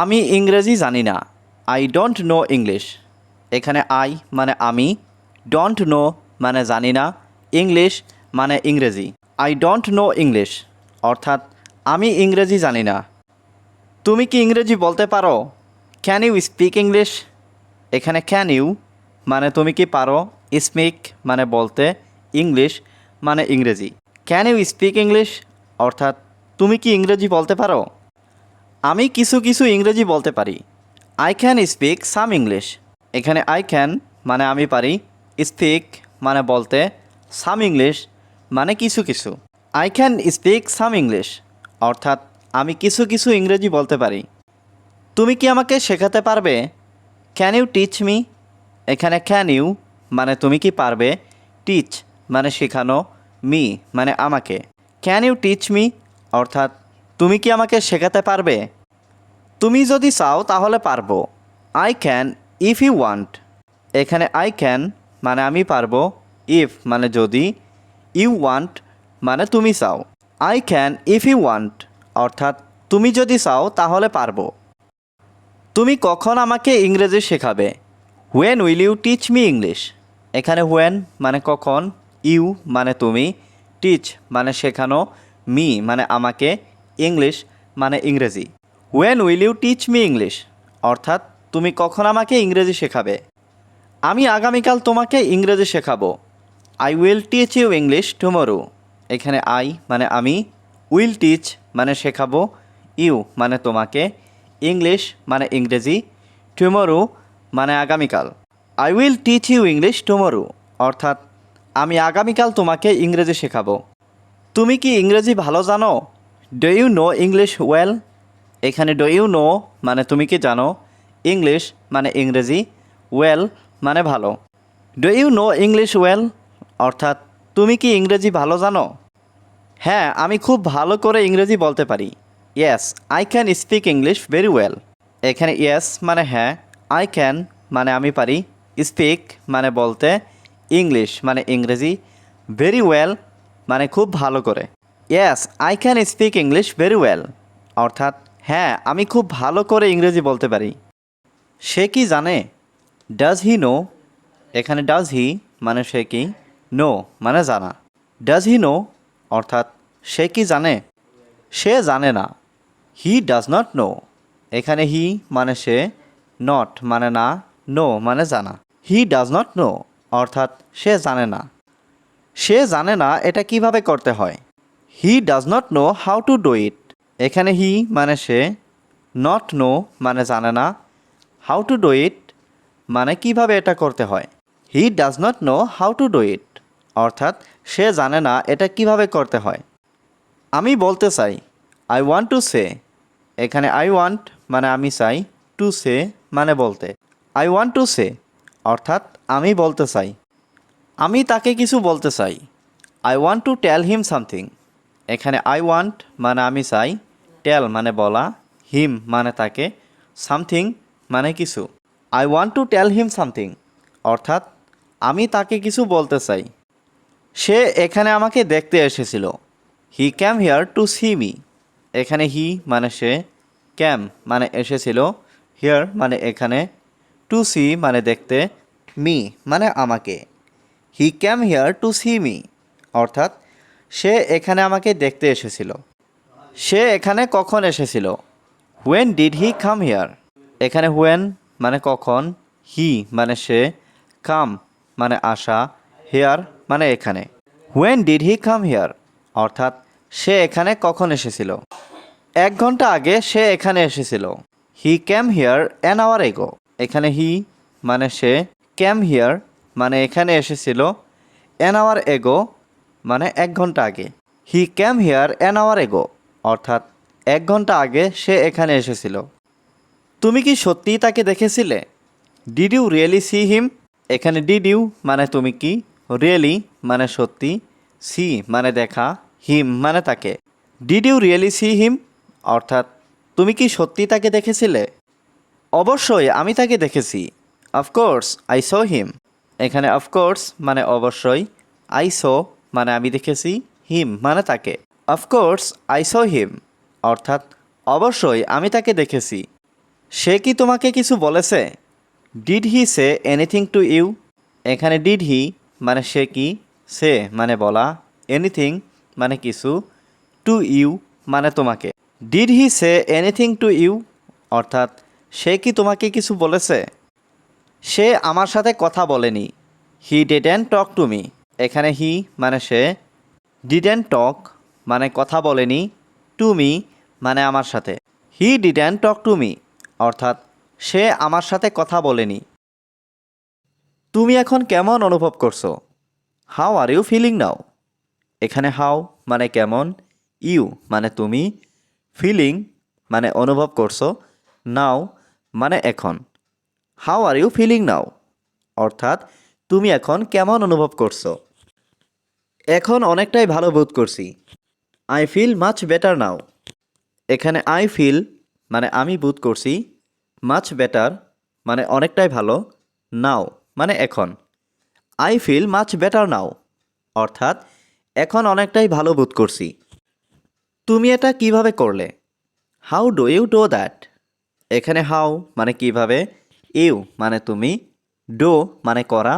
আমি ইংরেজি জানি না। আই ডোন্ট নো ইংলিশ এখানে আই মানে আমি ডোন্ট নো মানে জানি না ইংলিশ মানে ইংরেজি। আই ডোন্ট নো ইংলিশ অর্থাৎ, আমি ইংরেজি জানি না। তুমি কি ইংরেজি বলতে পারো? ক্যান ইউ স্পিক ইংলিশ এখানে ক্যান ইউ মানে তুমি কি পারো? স্পিক মানে বলতে ইংলিশ মানে ইংরেজি। ক্যান ইউ স্পিক ইংলিশ অর্থাৎ, তুমি কি ইংরেজি বলতে পারো? আমি কিছু কিছু ইংরেজি বলতে পারি। I can speak some English এখানে আই ক্যান মানে আমি পারি। স্পিক মানে বলতে সাম ইংলিশ মানে কিছু কিছু। I can speak some English অর্থাৎ আমি কিছু কিছু ইংরেজি বলতে পারি। তুমি কি আমাকে শেখাতে পারবে? ক্যান ইউ টিচ মি এখানে ক্যান ইউ মানে তুমি কি পারবে? টিচ মানে শেখানো। মি মানে আমাকে। ক্যান ইউ টিচ মি অর্থাৎ তুমি কি আমাকে শেখাতে পারবে? তুমি যদি চাও তাহলে পারব। I can if you want এখানে আই ক্যান মানে আমি পারব। ইফ মানে যদি। ইউ ওয়ান্ট মানে তুমি চাও। I can if you want অর্থাৎ তুমি যদি চাও তাহলে পারব। তুমি কখন আমাকে ইংরেজি শেখাবে? When will you teach me English এখানে হোয়েন মানে কখন? ইউ মানে তুমি। টিচ মানে শেখানো। মি মানে আমাকে। ইংলিশ মানে ইংরেজি। When will you teach me English অর্থাৎ, তুমি কখন আমাকে ইংরেজি শেখাবে? আমি আগামীকাল তোমাকে ইংরেজি শেখাবো। I will teach you English tomorrow এখানে আই মানে আমি উইল টিচ মানে শেখাবো। ইউ মানে তোমাকে। ইংলিশ মানে ইংরেজি। টুমোরো মানে আগামীকাল। I will teach you English tomorrow অর্থাৎ, আমি আগামীকাল তোমাকে ইংরেজি শেখাবো। তুমি কি ইংরেজি ভালো জানো? Do you know English well এখানে ডো ইউ নো মানে তুমি কি জানো? ইংলিশ মানে ইংরেজি ওয়েল মানে ভালো। Do you know English well অর্থাৎ তুমি কি ইংরেজি ভালো জানো? হ্যাঁ আমি খুব ভালো করে ইংরেজি বলতে পারি। Yes I can speak English very well এখানে ইয়েস মানে হ্যাঁ আই ক্যান মানে আমি পারি। স্পিক মানে বলতে ইংলিশ মানে ইংরেজি ভেরি ওয়েল মানে খুব ভালো করে। Yes I can speak English very well অর্থাৎ হ্যাঁ আমি খুব ভালো করে ইংরেজি বলতে পারি। সে কি জানে? ডাজ হি নো এখানে ডাজ হি মানে সে কি? নো মানে জানা। ডাজ হি নো অর্থাৎ, সে কি জানে? সে জানে না। হি ডাজ নট নো এখানে হি মানে সে নট মানে না নো মানে জানা। হি ডাজ নট নো অর্থাৎ, সে জানে না। সে জানে না এটা কীভাবে করতে হয়। He does not know how to do it এখানে হি মানে সে নট নো মানে জানে না। হাউ টু ডু ইট মানে কীভাবে এটা করতে হয়। He does not know how to do it অর্থাৎ সে জানে না এটা কীভাবে করতে হয়। আমি বলতে চাই আই ওয়ান্ট টু সে এখানে আই ওয়ান্ট মানে আমি চাই টু সে মানে বলতে। আই ওয়ান্ট টু সে অর্থাৎ আমি বলতে চাই। আমি তাকে কিছু বলতে চাই। I want to tell him something এখানে আই ওয়ান্ট মানে আমি চাই টেল মানে বলা হিম মানে তাকে সামথিং মানে কিছু। I want to tell him something অর্থাৎ আমি তাকে কিছু বলতে চাই। সে এখানে আমাকে দেখতে এসেছিল। He came here to see me এখানে হি মানে সে ক্যাম মানে এসেছিল। হিয়ার মানে এখানে টু সি মানে দেখতে মি মানে আমাকে। He came here to see me অর্থাৎ সে এখানে আমাকে দেখতে এসেছিল। সে এখানে কখন এসেছিল? When did he come here এখানে হোয়েন মানে কখন হি মানে সে কাম মানে আসা হেয়ার মানে এখানে। When did he come here অর্থাৎ সে এখানে কখন এসেছিল? এক ঘণ্টা আগে সে এখানে এসেছিল। He came here an hour ago এখানে হি মানে সে ক্যাম হিয়ার মানে এখানে এসেছিল অ্যান আওয়ার এগো মানে এক ঘণ্টা আগে। He came here an hour ago অর্থাৎ এক ঘণ্টা আগে সে এখানে এসেছিল। তুমি কি সত্যিই তাকে দেখেছিলে? Did you really see him এখানে ডিড ইউ মানে তুমি কি? রিয়েলি মানে সত্যি। সি মানে দেখা। হিম মানে তাকে। Did you really see him অর্থাৎ তুমি কি সত্যি তাকে দেখেছিলে? অবশ্যই আমি তাকে দেখেছি। অফকোর্স আই সো হিম এখানে অফকোর্স মানে অবশ্যই। আই সো মানে আমি দেখেছি হিম মানে তাকে। অফকোর্স আই সো হিম অর্থাৎ, অবশ্যই আমি তাকে দেখেছি। সে কি তোমাকে কিছু বলেছে? Did he say anything to you এখানে ডিড হি মানে সে কি? সে মানে বলা। এনিথিং মানে কিছু। টু ইউ মানে তোমাকে। Did he say anything to you অর্থাৎ, সে কি তোমাকে কিছু বলেছে? সে আমার সাথে কথা বলেনি। He didn't talk to me এখানে হি মানে সে ডিডেন টক মানে কথা বলেনি টু মি মানে আমার সাথে। He didn't talk to me অর্থাৎ সে আমার সাথে কথা বলেনি। তুমি এখন কেমন অনুভব করছ? How are you feeling now এখানে হাউ মানে কেমন ইউ মানে তুমি ফিলিং মানে অনুভব করছ নাও মানে এখন। How are you feeling now অর্থাৎ তুমি এখন কেমন অনুভব করছ? এখন অনেকটাই ভালো বোধ করছি। I feel much better now এখানে আই ফিল মানে আমি বোধ করছি মাচ বেটার মানে অনেকটাই ভালো নাও মানে এখন। I feel much better now অর্থাৎ এখন অনেকটাই ভালো বোধ করছি। তুমি এটা কীভাবে করলে? How do you do that এখানে হাউ মানে কীভাবে? ইউ মানে তুমি ডো মানে করা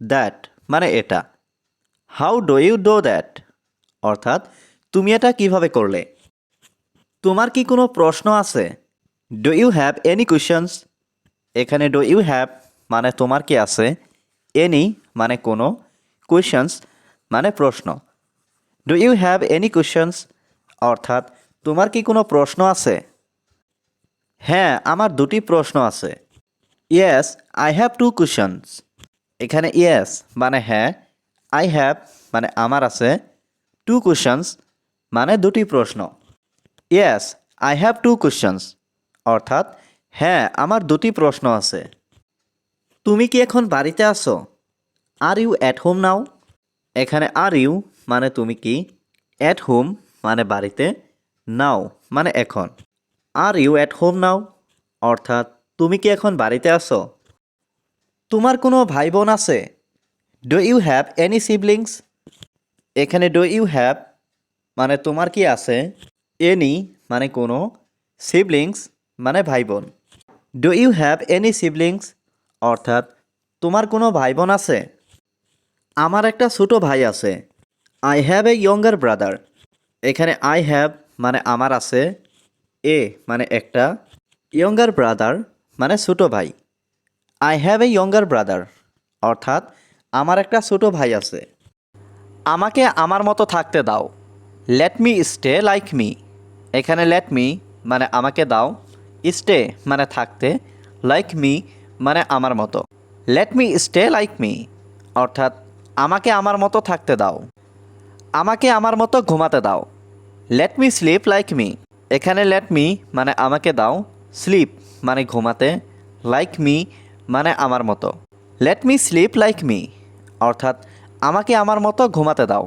দ্যাট মানে এটা। How do you do that অর্থাৎ, তুমি এটা কীভাবে করলে? তোমার কি কোনো প্রশ্ন আছে? Do you have any questions এখানে ডু ইউ হ্যাভ মানে তোমার কি আছে? এনি মানে কোনো। কোয়েশনস মানে প্রশ্ন। Do you have any questions অর্থাৎ, তোমার কি কোনো প্রশ্ন আছে? হ্যাঁ আমার দুটি প্রশ্ন আছে। Yes I have two questions এখানে ইয়েস মানে হ্যাঁ আই হ্যাভ মানে আমার আছে টু কোয়েশনস মানে দুটি প্রশ্ন। Yes I have two questions অর্থাৎ হ্যাঁ আমার দুটি প্রশ্ন আছে। তুমি কি এখন বাড়িতে আছো? Are you at home now এখানে আর ইউ মানে তুমি কি অ্যাট হোম মানে বাড়িতে নাও মানে এখন। Are you at home now অর্থাৎ, তুমি কি এখন বাড়িতে আছো? তোমার কোনো ভাই বোন আছে? Do you have any siblings এখানে ডু ইউ হ্যাভ মানে তোমার কি আছে? এনি মানে কোনো। সিবলিংস মানে ভাই বোন do you have any siblings অর্থাৎ, তোমার কোনো ভাই বোন আছে? আমার একটা ছোটো ভাই আছে। I have a younger brother এখানে আই হ্যাভ মানে আমার আছে। এ মানে একটা। ইয়ঙ্গার ব্রাদার মানে ছোটো ভাই। I have a younger brother অর্থাৎ আমার একটা ছোটো ভাই আছে। আমাকে আমার মতো থাকতে দাও। Let me stay like me এখানে লেট মি মানে আমাকে দাও। স্টে মানে থাকতে। লাইক মি মানে আমার মতো। Let me stay like me অর্থাৎ আমাকে আমার মতো থাকতে দাও। আমাকে আমার মতো ঘুমাতে দাও। Let me sleep like me এখানে লেট মি মানে আমাকে দাও। স্লিপ মানে ঘুমাতে। লাইক মি মানে আমার মতো। Let me sleep like me অর্থাৎ আমাকে আমার মতো ঘুমাতে দাও।